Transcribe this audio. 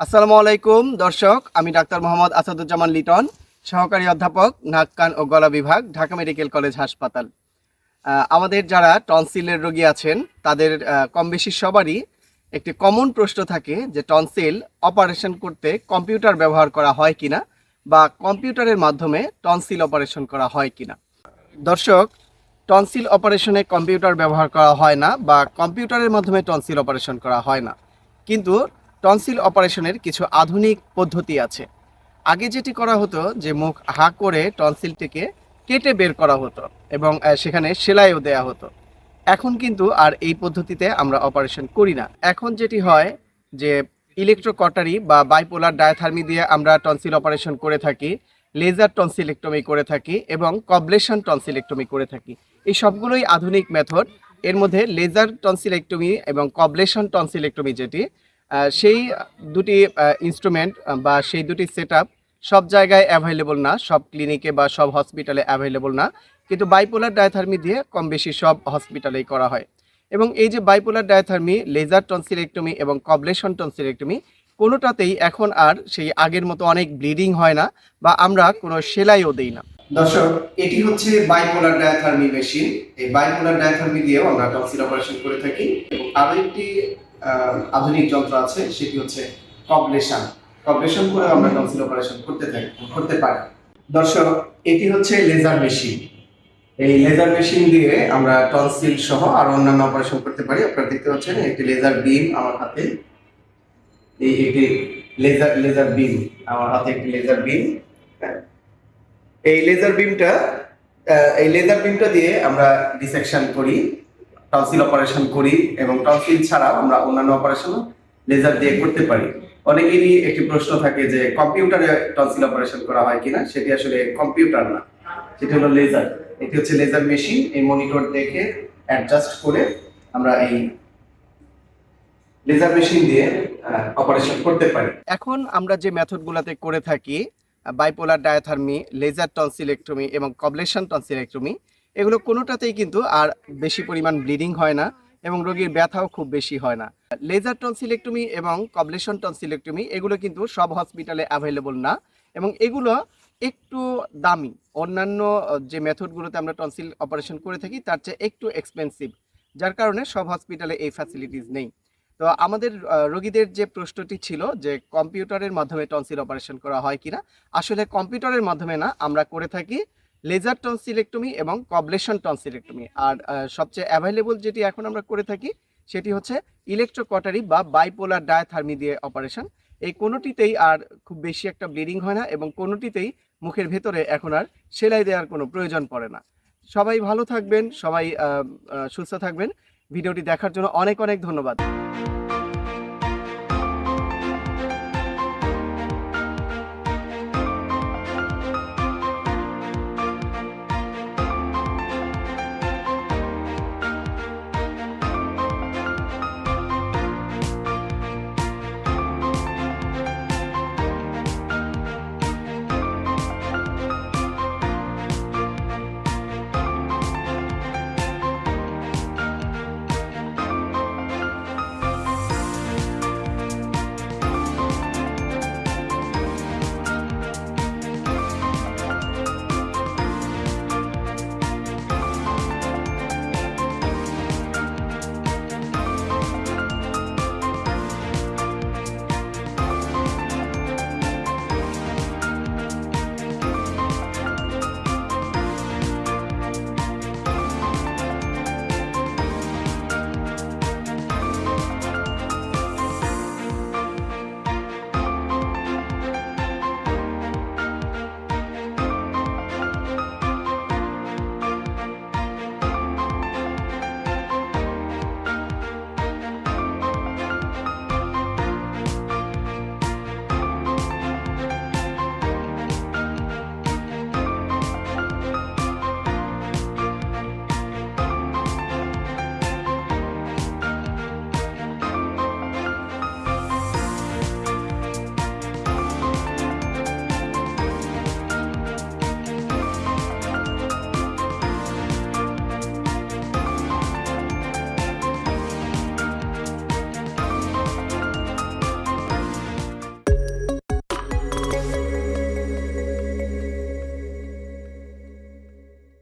আসসালামু আলাইকুম, দর্শক। আমি ডাক্তার মোহাম্মদ আসাদুজ্জামান লিটন, সহকারী অধ্যাপক, নাক, কান ও গলা বিভাগ, ঢাকা মেডিকেল কলেজ হাসপাতাল। আমাদের যারা টনসিলের রোগী আছেন, তাদের কম বেশি সবারই একটি কমন প্রশ্ন থাকে যে, টনসিল অপারেশন করতে কম্পিউটার ব্যবহার করা হয় কিনা বা কম্পিউটারের মাধ্যমে টনসিল অপারেশন করা হয় কিনা? দর্শক, টনসিল অপারেশনে কম্পিউটার ব্যবহার করা হয় না বা কম্পিউটারের মাধ্যমে টনসিল অপারেশন করা হয় না। কিন্তু টনসিল অপারেশনের কিছু আধুনিক পদ্ধতি আছে। আগে যেটি করা হতো যে মুখ হা করে টনসিলটিকে কেটে বের করা হতো এবং সেখানে সেলাইও দেয়া হতো। এখন কিন্তু আর এই পদ্ধতিতে আমরা অপারেশন করি না। এখন যেটি হয় যে ইলেকট্রোকটারি বা বাইপোলার ডায়াথার্মি দিয়ে আমরা টনসিল অপারেশন করে থাকি লেজার টনসিলেক্টমি করে থাকি এবং কবলেশন টনসিলেক্টমি করে থাকি। এই সবগুলোই আধুনিক মেথড এর মধ্যে লেজার টনসিলেক্টমি এবং কবলেশন টনসিলেক্টমি যেটি সেই দুটি ইনস্ট্রুমেন্ট বা সেই দুটি সেট সব জায়গায় অ্যাভেলেবল না, সব ক্লিনিকে বা সব হসপিটালে অ্যাভেলেবল না। কিন্তু বাইপোলার ডায়াথার্মি দিয়ে কম বেশি সব হসপিটালেই করা হয়। এবং এই যে বাইপোলার ডায়াথার্মি লেজার টনসিলেক্টমি এবং কবলেশন টনসিলেক্টমি কোনোটাতেই এখন আর সেই আগের মতো অনেক ব্লিডিং হয় না বা আমরা কোনো সেলাইও দেই না। দর্শক, এটি হচ্ছে বাইপোলার ডায়াথার্মি মেশিন এই বাইপোলার ডায়াথার্মি দিয়েও আমরা টনসিল অপারেশন করে থাকি। এবং আরও একটি আধুনিক যন্ত্র আছে, সেটি হচ্ছে কবলেশন কবলেশন করে আমরা টনসিল অপারেশন করতে থাকি, করতে পারি। দর্শক, এটি হচ্ছে লেজার মেশিন এই লেজার মেশিন দিয়ে আমরা টনসিল সহ আর অন্যান্য অপারেশন করতে পারি। আপনারা দেখতে পাচ্ছেন, একটি লেজার বিম আমার হাতে। এই একটি লেজার লেজার বিম আমার হাতে একটি লেজার বিম এই লেজার বিমটা এই লেজার বিমটা দিয়ে আমরা ডিসেকশন করি। টনসিল অপারেশন করি এবং টনসিল ছাড়া আমরা অন্যান্য অপারেশন লেজার দিয়ে করতে পারি। অনেকেরই একটি প্রশ্ন থাকে যে কম্পিউটারে টনসিল অপারেশন করা হয় কিনা? সেটি আসলে কম্পিউটার না। সেটি হলো লেজার এটি হচ্ছে লেজার মেশিন এই মনিটর দেখে অ্যাডজাস্ট করে আমরা এই লেজার মেশিন দিয়ে অপারেশন করতে পারি। এখন আমরা যে মেথডগুলোতে করে থাকি বাইপোলার ডায়াথার্মি লেজার টনসিলেক্টমি এবং কবলেশন টনসিলেক্টমি এগুলো কোনোটাতেই কিন্তু আর বেশি পরিমাণ ব্লিডিং হয় না এবং রোগীর ব্যথাও খুব বেশি হয় না। লেজার টনসিলেক্টমি এবং কবলেশন টনসিলেক্টমি এগুলো কিন্তু সব হসপিটালে অ্যাভেলেবল না এবং এগুলো একটু দামি। অন্যান্য যে মেথডগুলোতে আমরা টনসিল অপারেশন করে থাকি তার চেয়ে একটু এক্সপেন্সিভ যার কারণে সব হসপিটালে এই ফ্যাসিলিটিস নেই। তো আমাদের রোগীদের যে প্রশ্নটি ছিল যে কম্পিউটারের মাধ্যমে টনসিল অপারেশন করা হয় কিনা, আসলে কম্পিউটারের মাধ্যমে না, আমরা করে থাকি লেজার টনসিলেক্টমি এবং কবলেশন টনসিলেক্টমি। আর সবচেয়ে অ্যাভেলেবল যেটি এখন আমরা করে থাকি, সেটি হচ্ছে ইলেকট্রোকটারি বা বাইপোলার ডায়াথার্মি দিয়ে অপারেশন এই কোনোটিতেই আর খুব বেশি একটা ব্লিডিং হয় না এবং কোনোটিতেই মুখের ভেতরে এখন আর সেলাই দেওয়ার কোনো প্রয়োজন পড়ে না। সবাই ভালো থাকবেন, সবাই সুস্থ থাকবেন। ভিডিওটি দেখার জন্য অনেক অনেক ধন্যবাদ।